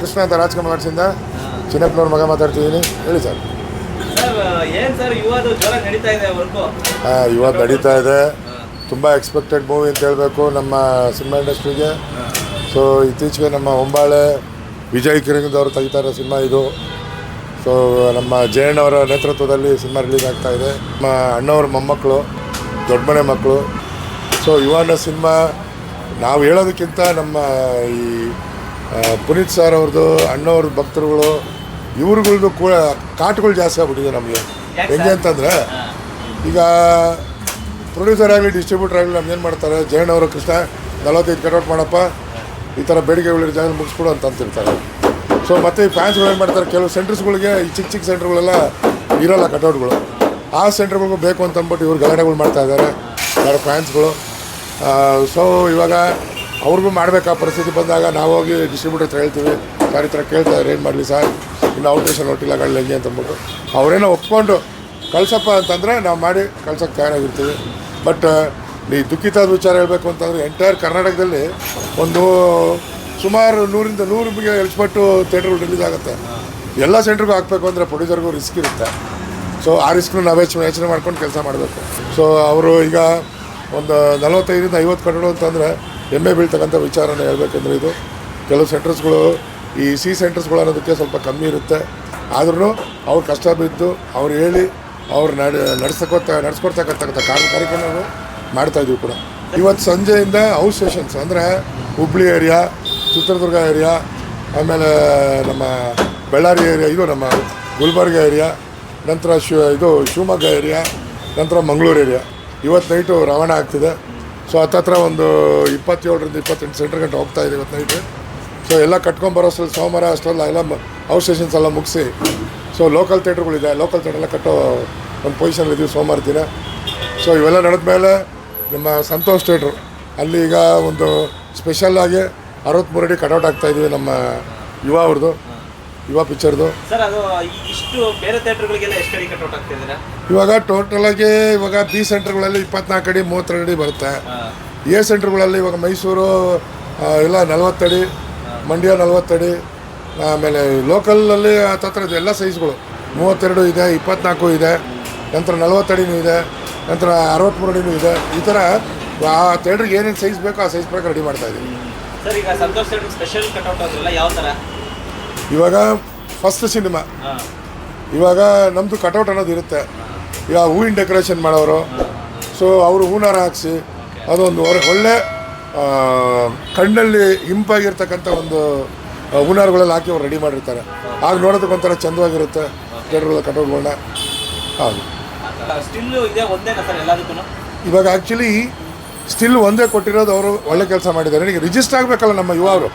ಕೃಷ್ಣ ಅಂತ ರಾಜ್ಕುಮಾರ್ ಆರ್ಟ್ಸಿಂದ ಚಿನ್ನಪ್ಪನವ್ರ ಮಗ ಮಾತಾಡ್ತಿದ್ದೀನಿ. ಹೇಳಿ ಸರ್. ಜೋರಾಗಿ ನಡೀತಾ ಇದೆ ತುಂಬ ಎಕ್ಸ್ಪೆಕ್ಟೆಡ್ ಮೂವಿ ಅಂತ ಹೇಳಬೇಕು ನಮ್ಮ ಸಿನಿಮಾ ಇಂಡಸ್ಟ್ರಿಗೆ. ಸೊ ಇತ್ತೀಚೆಗೆ ನಮ್ಮ ಹೊಂಬಾಳೆ ವಿಜಯ್ ಕಿರಂಗದವರು ತೆಗಿತಾ ಇರೋ ಸಿನಿಮಾ ಇದು. ಸೊ ನಮ್ಮ ಜಯಣ್ಣ ಅವರ ನೇತೃತ್ವದಲ್ಲಿ ಸಿನಿಮಾ ರಿಲೀಸ್ ಆಗ್ತಾ ಇದೆ. ನಮ್ಮ ಅಣ್ಣವ್ರ ಮೊಮ್ಮಕ್ಕಳು ದೊಡ್ಡ ಮನೆ ಮಕ್ಕಳು. ಸೊ ಯುವನ ಸಿನಿಮಾ ನಾವು ಹೇಳೋದಕ್ಕಿಂತ ನಮ್ಮ ಈ ಪುನೀತ್ ಸರ್ ಅವ್ರದ್ದು ಅಣ್ಣವ್ರ ಭಕ್ತರುಗಳು ಇವ್ರಗಳ್ದು ಕೂಡ ಕಾಟುಗಳು ಜಾಸ್ತಿ ಆಗ್ಬಿಟ್ಟಿದೆ ನಮಗೆ. ಹೆಂಗೆ? ಅಂತಂದರೆ ಈಗ ಪ್ರೊಡ್ಯೂಸರ್ ಆಗಲಿ ಡಿಸ್ಟ್ರಿಬ್ಯೂಟರ್ ಆಗಲಿ ನಮ್ಗೆ ಏನು ಮಾಡ್ತಾರೆ ಜಯಣ್ಣ ಅವರು ಕೃಷ್ಣ ನಲವತ್ತೈದು ಕಟ್ಔಟ್ ಮಾಡಪ್ಪ ಈ ಥರ ಬೇಡಿಕೆಗಳಿರೋ ಜಾಗ ಮುಗಿಸ್ಬಿಡು ಅಂತ ಅಂತಿರ್ತಾರೆ. ಸೊ ಮತ್ತು ಈ ಫ್ಯಾನ್ಸ್ಗಳು ಏನು ಮಾಡ್ತಾರೆ ಕೆಲವು ಸೆಂಟರ್ಸ್ಗಳಿಗೆ ಈ ಚಿಕ್ಕ ಚಿಕ್ಕ ಸೆಂಟ್ರ್ಗಳೆಲ್ಲ ಇರೋಲ್ಲ ಕಟೌಟ್ಗಳು ಆ ಸೆಂಟ್ರ್ಗಳಿಗೂ ಬೇಕು ಅಂತ ಅಂದ್ಬಿಟ್ಟು ಇವ್ರು ಗಲಾಟೆಗಳು ಮಾಡ್ತಾ ಇದ್ದಾರೆ ಯಾರು ಫ್ಯಾನ್ಸ್ಗಳು ಸೊ ಇವಾಗ ಅವ್ರಿಗೂ ಮಾಡಬೇಕಾ ಪರಿಸ್ಥಿತಿ ಬಂದಾಗ ನಾವು ಹೋಗಿ ಡಿಸ್ಟ್ರಿಬ್ಯೂಟರ್ ಹೇಳ್ತೀವಿ, ಸರ್, ಈ ಥರ ಕೇಳ್ತಾ ಇದ್ದಾರೆ, ಏನು ಮಾಡಲಿ ಸರ್? ಇನ್ನು ಹೊಟ್ಟಿಲ್ಲ ಗಾಳಿ ಹೆಂಗೆ? ಅಂತಂದ್ಬಿಟ್ಟು ಅವರೇನೋ ಒಪ್ಕೊಂಡು, ಕಳ್ಸಪ್ಪ ಅಂತಂದರೆ ನಾವು ಮಾಡಿ ಕಳ್ಸೋಕ್ಕೆ ತಯಾರಾಗಿರ್ತೀವಿ. ಬಟ್ ಈ ದುಃಖಿತಾದ ವಿಚಾರ ಹೇಳಬೇಕು ಅಂತಂದರೆ ಎಂಟೈರ್ ಕರ್ನಾಟಕದಲ್ಲಿ ಒಂದು ಸುಮಾರು ನೂರಿಂದ ನೂರು ಎಲ್ಸ್ಪಟ್ಟು ಥಿಯೇಟ್ರ್ಗಳು ರಿಲೀಸ್ ಆಗುತ್ತೆ. ಎಲ್ಲ ಸೆಂಟ್ರಿಗೂ ಹಾಕಬೇಕು ಅಂದರೆ ಪ್ರೊಡ್ಯೂಸರ್ಗೂ ರಿಸ್ಕ್ ಇರುತ್ತೆ. ಸೊ ಆ ರಿಸ್ಕ್ನ ನಾವೇ ಯೋಚನೆ ಮಾಡ್ಕೊಂಡು ಕೆಲಸ ಮಾಡಬೇಕು. ಸೊ ಅವರು ಈಗ ಒಂದು ನಲವತ್ತೈದರಿಂದ ಐವತ್ತು ಕಟ್ಟಡ ಅಂತಂದರೆ ಹೆಮ್ಮೆ ಬೀಳ್ತಕ್ಕಂಥ ವಿಚಾರನ ಹೇಳಬೇಕಂದ್ರೆ ಇದು ಕೆಲವು ಸೆಂಟರ್ಸ್ಗಳು ಈ ಸಿ ಸೆಂಟರ್ಸ್ಗಳು ಅನ್ನೋದಕ್ಕೆ ಸ್ವಲ್ಪ ಕಮ್ಮಿ ಇರುತ್ತೆ. ಆದ್ರೂ ಅವ್ರು ಕಷ್ಟ ಬಿದ್ದು ಅವ್ರು ಹೇಳಿ ಅವ್ರು ನಡೆ, ನಡೆಸಕೋತ ನಡ್ಸ್ಕೊಡ್ತಕ್ಕಂಥ ಕಾರ್ಯಕ್ರಮಗಳು ಮಾಡ್ತಾಯಿದ್ವಿ ಕೂಡ. ಇವತ್ತು ಸಂಜೆಯಿಂದ ಔಟ್ ಸ್ಟೇಷನ್ಸ್ ಅಂದರೆ ಹುಬ್ಳಿ ಏರಿಯಾ ಚಿತ್ರದುರ್ಗ ಏರಿಯಾ ಆಮೇಲೆ ನಮ್ಮ ಬಳ್ಳಾರಿ ಏರಿಯಾ ಇದು ನಮ್ಮ ಗುಲ್ಬರ್ಗ ಏರಿಯಾ ನಂತರ ಶಿವ ಇದು ಶಿವಮೊಗ್ಗ ಏರಿಯಾ ನಂತರ ಮಂಗಳೂರು ಏರಿಯಾ ಇವತ್ತು ನೈಟು ರವಾನೆ ಆಗ್ತಿದೆ. ಸೊ ಹತ್ತತ್ರ ಒಂದು ಇಪ್ಪತ್ತೇಳರಿಂದ ಇಪ್ಪತ್ತೆಂಟು ಸೆಂಟ್ರ್ ಗಂಟೆ ಹೋಗ್ತಾ ಇದೆ ಇವತ್ತು ನೈಟ್ ಸೊ ಎಲ್ಲ ಕಟ್ಕೊಂಬರೋ ಅಷ್ಟರಲ್ಲಿ ಸೋಮವಾರ ಅಷ್ಟರಲ್ಲಿ ಎಲ್ಲ ಔಟ್ ಸ್ಟೇಷನ್ಸ್ ಎಲ್ಲ ಮುಗಿಸಿ. ಸೊ ಲೋಕಲ್ ಥಿಯೇಟ್ರ್ಗಳಿದೆ ಲೋಕಲ್ ಥಿಯೇಟ್ರ್ ಎಲ್ಲ ಕಟ್ಟೋ ಒಂದು ಪೊಸಿಷನ್ ಇದ್ದೀವಿ ಸೋಮವಾರ ದಿನ. ಸೊ ಇವೆಲ್ಲ ನಡೆದ ಮೇಲೆ ನಮ್ಮ ಸಂತೋಷ್ ಥಿಯೇಟ್ರು ಅಲ್ಲಿ ಈಗ ಒಂದು ಸ್ಪೆಷಲ್ ಆಗಿ ಅರವತ್ತ್ಮೂರು ಅಡಿ ಕಟೌಟ್ ಆಗ್ತಾ ಇದೀವಿ ನಮ್ಮ ಯುವ ಅವ್ರದ್ದು ಯುವ ಪಿಕ್ಚರ್ದು. ಸರ್ ಅದು ಈ- ಇಷ್ಟು ಬೇರೆ ಥಿಯೇಟರ್ಗಳಿಗೆಲ್ಲ ಎಷ್ಟು ಅಡಿ ಕಟ್ಔಟ್ ಆಗ್ತಿದ್ದೀರಾ ಇವಾಗ ಟೋಟಲಾಗಿ ಇವಾಗ ಬಿ ಸೆಂಟರ್ಗಳಲ್ಲಿ ಇಪ್ಪತ್ನಾಲ್ಕು ಅಡಿ ಮೂವತ್ತೆರಡು ಅಡಿ ಬರುತ್ತೆ. ಎ ಸೆಂಟರ್ಗಳಲ್ಲಿ ಇವಾಗ ಮೈಸೂರು ಆ, ಎಲ್ಲ ನಲವತ್ತಡಿ ಮಂಡ್ಯ ನಲವತ್ತಡಿ ಆಮೇಲೆ ಲೋಕಲಲ್ಲಿ ಆ ಇದೆ ಎಲ್ಲ ಸೈಜ್ಗಳು. ಮೂವತ್ತೆರಡು ಇದೆ ಇಪ್ಪತ್ನಾಲ್ಕು ಇದೆ ನಂತರ ನಲವತ್ತಡಿನೂ ಇದೆ ನಂತರ ಅರವತ್ತ್ಮೂರು ಅಡಿನೂ ಇದೆ. ಈ ಥರ ಆ ಥಿಯೇಟ್ರಿಗೆ ಏನೇನು ಸೈಜ್ ಬೇಕೋ ಆ ಸೈಜ್ ಪ್ರಕಾರ ರೆಡಿ ಮಾಡ್ತಾ ಇದ್ದೀವಿ. ಸರ್ ಈಗ ಸಂತೋಷ್ ಥಿಯೇಟರ್ ಸ್ಪೆಷಲ್ ಕಟ್ಔಟ್ ಯಾವ ಥರ? ಇವಾಗ ಫಸ್ಟ್ ಸಿನಿಮಾ ಇವಾಗ ನಮ್ಮದು ಕಟೌಟ್ ಅನ್ನೋದು ಇರುತ್ತೆ. ಇವಾಗ ಹೂವಿನ ಡೆಕೋರೇಷನ್ ಮಾಡೋರು. ಸೊ ಅವರು ಹೂನಾರ ಹಾಕ್ಸಿ ಅದೊಂದು ಒಳ್ಳೆ- ಕಣ್ಣಲ್ಲಿ ಇಂಪಾಗಿರ್ತಕ್ಕಂಥ ಒಂದು ಹೂನಾರ್ಗಳಲ್ಲಿ ಹಾಕಿ ಅವ್ರು ರೆಡಿ ಮಾಡಿರ್ತಾರೆ. ಆಗ ನೋಡೋದಕ್ಕೆ ಒಂಥರ ಚಂದವಾಗಿರುತ್ತೆ ಥಿಯೇಟರ್ಗಳ ಕಟೌಟ್ಗಳನ್ನ ಹೌದು ಇವಾಗ ಆ್ಯಕ್ಚುಲಿ ಸ್ಟಿಲ್ ಒಂದೇ ಕೊಟ್ಟಿರೋದು ಅವರು ಒಳ್ಳೆ ಕೆಲಸ ಮಾಡಿದ್ದಾರೆ. ನನಗೆ ರಿಜಿಸ್ಟರ್ ಆಗಬೇಕಲ್ಲ ನಮ್ಮ ಯುವ ಅವರು.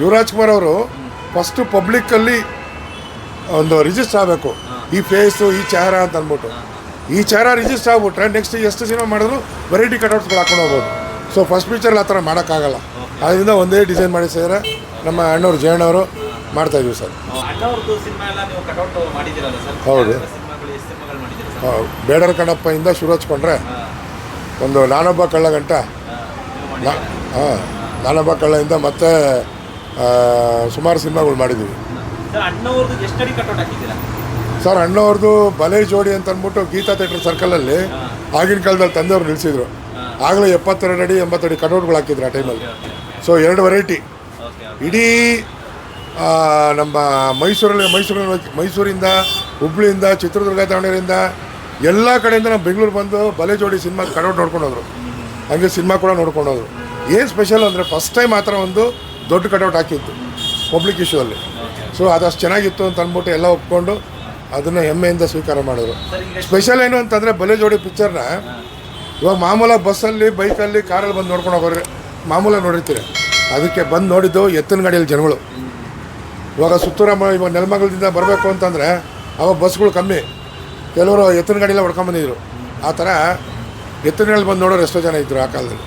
ಯುವರಾಜ್ ಕುಮಾರ್ ಅವರು ಫಸ್ಟು ಪಬ್ಲಿಕ್ಕಲ್ಲಿ ಒಂದು ರಿಜಿಸ್ಟರ್ ಆಗಬೇಕು. ಈ ಫೇಸು ಈ ಚಹರ ಅಂತ ಅಂದ್ಬಿಟ್ಟು. ಈ ಚಾರ ರಿಜಿಸ್ಟರ್ ಆಗ್ಬಿಟ್ರೆ ನೆಕ್ಸ್ಟ್ ಎಷ್ಟು ಸಿನಿಮಾ ಮಾಡಿದ್ರು ವೆರೈಟಿ ಕಟ್ಔಟ್ಸ್ಗಳು ಹಾಕೊಂಡು ಹೋಗ್ಬೋದು. ಸೊ ಫಸ್ಟ್ ಪಿಕ್ಚರ್ಲಿ ಆ ಥರ ಮಾಡೋಕ್ಕಾಗಲ್ಲ. ಅದರಿಂದ ಒಂದೇ ಡಿಸೈನ್ ಮಾಡಿ ಸೇರ ನಮ್ಮ ಅಣ್ಣವ್ರು ಜಯಣ್ಣವರು ಮಾಡ್ತಾ ಇದೀವಿ ಸರ್. ಹೌದು. ಬೇಡರ ಕಣ್ಣಪ್ಪಯಿಂದ ಶುರು ಹಚ್ಕೊಂಡ್ರೆ ಒಂದು ನಾನೊಬ್ಬ ಕಳ್ಳ ಗಂಟ ಹಾಂ ನಾನೊಬ್ಬ ಕಳ್ಳೆಯಿಂದ ಮತ್ತೆ ಸುಮಾರು ಸಿನಿಮಾಗಳು ಮಾಡಿದ್ದೀವಿ. ಸರ್ ಅಣ್ಣವ್ರದ್ದು ಬಲೆ ಜೋಡಿ ಅಂತ ಅಂದ್ಬಿಟ್ಟು ಗೀತಾ ಥಿಯೇಟರ್ ಸರ್ಕಲಲ್ಲಿ ಆಗಿನ ಕಾಲದಲ್ಲಿ ತಂದೆಯವರು ನಿಲ್ಲಿಸಿದ್ರು ಆಗಲೇ ಎಪ್ಪತ್ತೆರಡು ಅಡಿ ಎಂಬತ್ತಡಿ ಕಟೌಟ್ಗಳು ಹಾಕಿದ್ರು ಆ ಟೈಮಲ್ಲಿ ಸೊ ಎರಡು ವೆರೈಟಿ ಇಡೀ ನಮ್ಮ ಮೈಸೂರಲ್ಲಿ ಮೈಸೂರಿನ ಮೈಸೂರಿಂದ ಹುಬ್ಳಿಯಿಂದ ಚಿತ್ರದುರ್ಗ ದಾವಣಗೆರೆಯಿಂದ ಎಲ್ಲ ಕಡೆಯಿಂದ ನಮ್ಮ ಬೆಂಗಳೂರು ಬಂದು ಬಲೆ ಜೋಡಿ ಸಿನಿಮಾ ಕಟೌಟ್ ನೋಡ್ಕೊಂಡು ಹೋದ್ರು ಹಂಗೆ ಸಿನಿಮಾ ಕೂಡ ನೋಡ್ಕೊಂಡು ಹೋದ್ರು ಏನು ಸ್ಪೆಷಲ್ ಅಂದರೆ ಫಸ್ಟ್ ಟೈಮ್ ಆ ಥರ ಒಂದು ದೊಡ್ಡ ಕಟೌಟ್ ಹಾಕಿತ್ತು ಪಬ್ಲಿಕ್ ಇಶ್ಯೂ ಅಲ್ಲಿ. ಸೊ ಅದಷ್ಟು ಚೆನ್ನಾಗಿತ್ತು ಅಂತ ಅಂದ್ಬಿಟ್ಟು ಎಲ್ಲ ಒಪ್ಕೊಂಡು ಅದನ್ನು ಹೆಮ್ಮೆಯಿಂದ ಸ್ವೀಕಾರ ಮಾಡಿದ್ರು. ಸ್ಪೆಷಲ್ ಏನು ಅಂತಂದರೆ ಬಲೆ ಜೋಡಿ ಪಿಕ್ಚರ್ನ ಇವಾಗ ಮಾಮೂಲಾಗಿ ಬಸ್ಸಲ್ಲಿ ಬೈಕಲ್ಲಿ ಕಾರಲ್ಲಿ ಬಂದು ನೋಡ್ಕೊಂಡು ಹೋಗೋರು ಮಾಮೂಲಾಗಿ ನೋಡಿರ್ತೀರಿ. ಅದಕ್ಕೆ ಬಂದು ನೋಡಿದ್ದು ಎತ್ತಿನ ಗಾಡಿಯಲ್ಲಿ ಜನಗಳು. ಇವಾಗ ಸುತ್ತೂರಮ್ಮ ಇವಾಗ ನೆಲಮಂಗಲದಿಂದ ಬರಬೇಕು ಅಂತಂದರೆ ಅವಾಗ ಬಸ್ಗಳು ಕಮ್ಮಿ. ಕೆಲವರು ಎತ್ತಿನ ಗಾಡಿಯೆಲ್ಲ ಹೊಡ್ಕೊಂಬಂದಿದ್ರು ಆ ಥರ ಎತ್ತಿನ ಗಾಡಿಯಲ್ಲಿ ಬಂದು ನೋಡೋರು ಎಷ್ಟೋ ಜನ ಇದ್ದರು ಆ ಕಾಲದಲ್ಲಿ.